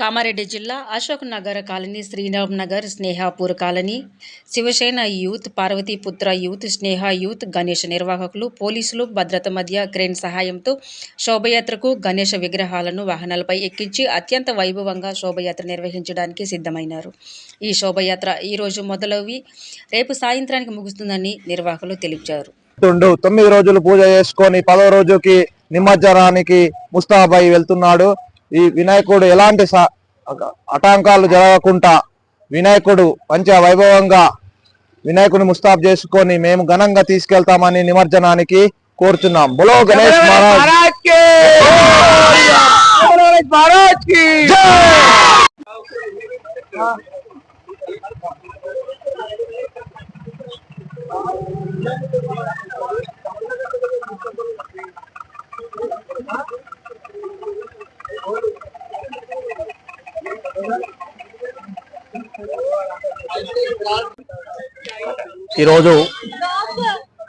కామారెడ్డి జిల్లా Ashok Nagar colony Sriram Nagar Snehapur colony. Shiv Sena youth Parvatiputra youth Sneha youth Ganesh నిర్వాహకులు పోలీసులు భద్రత మధ్య క్రేన్ సహాయంతో శోభయాత్రకు గణేష విగ్రహాలను వాహనాలపై ఎక్కించి అత్యంత వైభవంగా శోభయాత్ర నిర్వహించడానికి సిద్ధమైనారు. ఈ శోభయాత్ర ఈ రోజు మొదలవి రేపు సాయంత్రానికి ముగుస్తుందని నిర్వాహకులు తెలిపారు. తొమ్మిది రోజులు పూజ చేసుకొని పదో రోజుకి నిమజ్జనానికి ముస్తాబాయి వెళ్తున్నాడు. ఈ వినాయకుడు ఎలాంటి ఆటంకాలు జరగకుండా వినాయకుడు మంచిగా వైభవంగా వినాయకుడిని ముస్తాబ్ చేసుకొని మేము ఘనంగా తీసుకెళ్తామని నిమజ్జనానికి కోరుచున్నాం. బులో గణేష్ మహారాజ్. ఈరోజు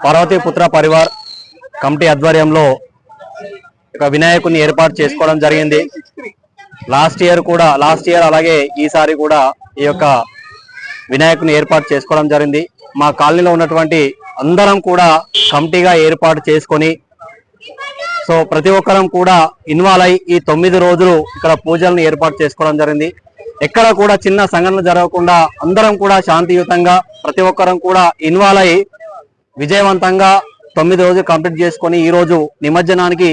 పార్వతీపుత్ర పరివార్ కమిటీ ఆధ్వర్యంలో ఒక వినాయకుని ఏర్పాటు చేసుకోవడం జరిగింది. లాస్ట్ ఇయర్ కూడా లాస్ట్ ఇయర్ అలాగే ఈసారి కూడా ఈ యొక్క వినాయకుని ఏర్పాటు చేసుకోవడం జరిగింది. మా కాలనీలో ఉన్నటువంటి అందరం కూడా కమిటీగా ఏర్పాటు చేసుకొని సో ప్రతి ఒక్కరం కూడా ఇన్వాల్వ్ అయి ఈ తొమ్మిది రోజులు ఇక్కడ పూజలను ఏర్పాటు చేసుకోవడం జరిగింది. ఎక్కడ కూడా చిన్న సంఘటనలు జరగకుండా అందరం కూడా శాంతియుతంగా ప్రతి ఒక్కరం కూడా ఇన్వాల్వ్ అయ్యి విజయవంతంగా తొమ్మిది రోజులు కంప్లీట్ చేసుకొని ఈ రోజు నిమజ్జనానికి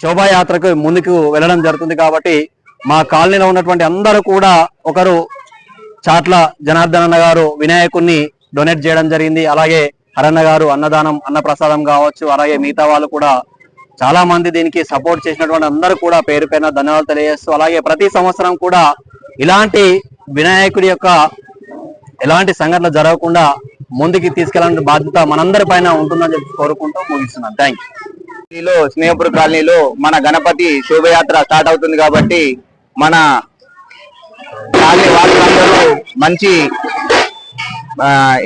శోభాయాత్రకు ముందుకు వెళ్ళడం జరుగుతుంది కాబట్టి మా కాలనీలో ఉన్నటువంటి అందరూ కూడా ఒకరు చాట్ల జనార్దన్ అన్న గారు వినాయకుడిని డొనేట్ చేయడం జరిగింది. అలాగే హరన్న గారు అన్నదానం అన్నప్రసాదం కావచ్చు అలాగే మిగతా వాళ్ళు కూడా చాలా మంది దీనికి సపోర్ట్ చేసినటువంటి అందరూ కూడా పేరు పైన ధన్యవాదాలు తెలియజేస్తూ అలాగే ప్రతి సంవత్సరం కూడా ఇలాంటి వినాయకుడి యొక్క ఎలాంటి సంఘటనలు జరగకుండా ముందుకి తీసుకెళ్ళాలని బాధ్యత మనందరి పైన ఉంటుందని చెప్పి కోరుకుంటూ ముగిస్తున్నాను. థ్యాంక్ యూ స్నేహపుర కాలనీలో మన గణపతి శోభయాత్ర స్టార్ట్ అవుతుంది కాబట్టి మన కాలనీ వాళ్ళందరూ మంచి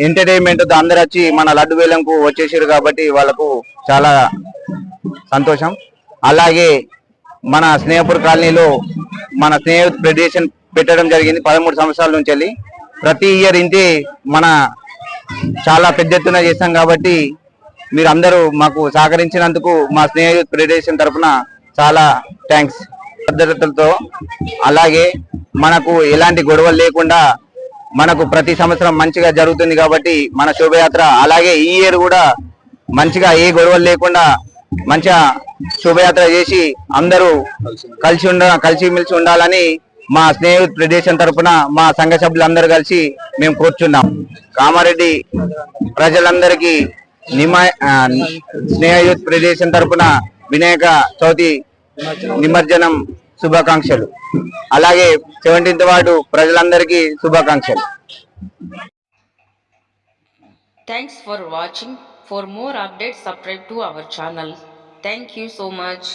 ఎంటర్టైన్మెంట్తో అందరు వచ్చి మన లడ్డు వేలంకు వచ్చేసారు కాబట్టి వాళ్ళకు చాలా సంతోషం. అలాగే మన స్నేహపుర కాలనీలో మన స్నేహ ఫెడరేషన్ పెట్టడం జరిగింది. పదమూడు సంవత్సరాల నుంచి వెళ్ళి ప్రతి ఇయర్ ఇంతే మన చాలా పెద్ద ఎత్తున చేస్తాం కాబట్టి మీరు అందరూ మాకు సహకరించినందుకు మా స్నేహ ఫెడరేషన్ తరఫున చాలా థ్యాంక్స్. భద్రతలతో అలాగే మనకు ఎలాంటి గొడవలు లేకుండా మనకు ప్రతి సంవత్సరం మంచిగా జరుగుతుంది కాబట్టి మన శోభయాత్ర అలాగే ఈ ఇయర్ కూడా మంచిగా ఏ గొడవలు లేకుండా మంచిగా శోభయాత్ర చేసి అందరూ కలిసి ఉండ కలిసి మెలిసి ఉండాలని మా స్నేహితు ప్రదేశం తరపున మా సంఘ సభ్యులందరూ కలిసి మేము కూర్చున్నాం. కామారెడ్డి ప్రజలందరికీ నిమ స్నేహయుత్ ప్రదేశం తరపున వినాయక చవితి నిమజ్జనం శుభాకాంక్షలు. అలాగే సెవెంటీన్త్ వార్డు ప్రజలందరికీ శుభాకాంక్షలు. Thanks for watching for more update subscribe to our channel thank you so much